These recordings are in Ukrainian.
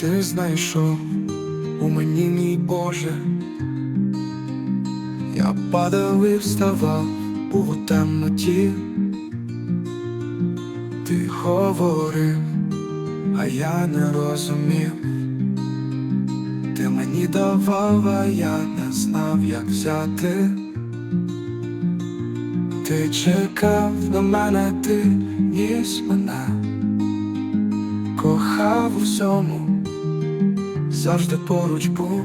ти знайшов у мені, мій Боже. Я падав і вставав у темноті. Ти говорив, а я не розумів. Ти мені давав, а я не знав, як взяти. Ти чекав на мене, ти ніс мене, кохав у всьому, завжди поруч був,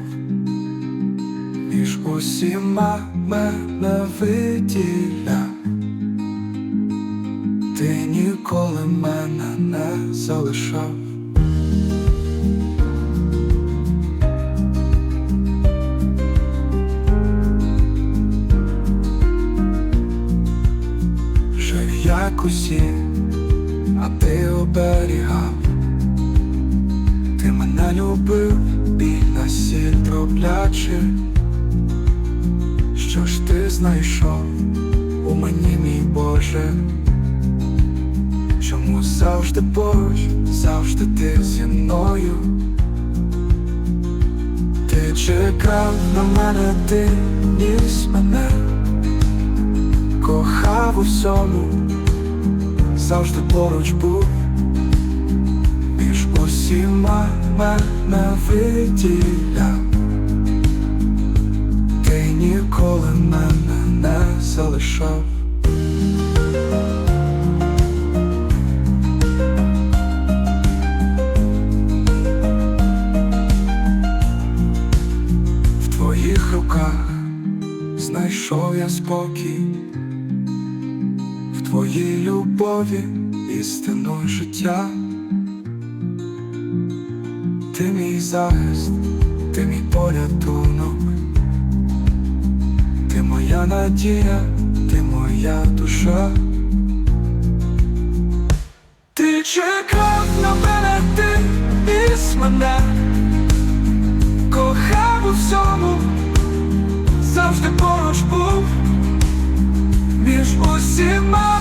між усіма мене виділяв. Ти ніколи мене не залишав. Жив як усі, а ти оберігав. Ти мене любив, сіль дроблячи. Що ж ти знайшов у мені, мій Боже? Чому завжди поруч, завжди ти зі мною? Ти чекав на мене, ти ніс мене, кохав у всьому, завжди поруч був, між усіма мене виділяв. Ти ніколи мене не залишав. В твоїх руках знайшов я спокій, в твоїй любові істину життя. Ти мій захист, ти мій порятунок, ти моя надія, ти моя душа. Ти чекав на мене, ти ніс мене. Кохав у всьому, завжди поруч був, між усіма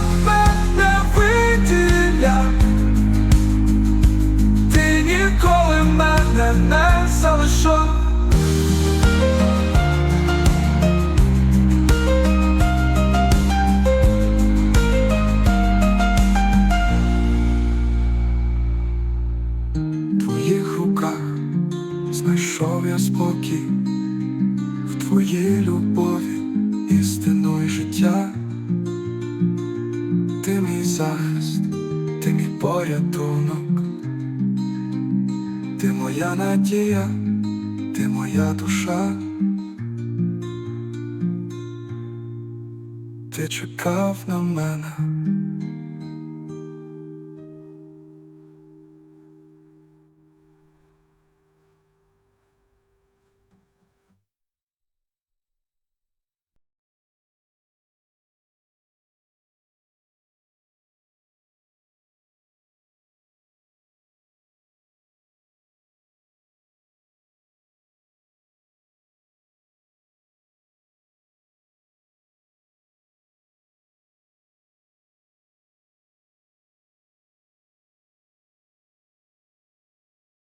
знайшов я спокій в твоїй любові, істину і життя. Ти мій захист, ти мій порятунок, ти моя надія, ти моя душа. Ти чекав на мене.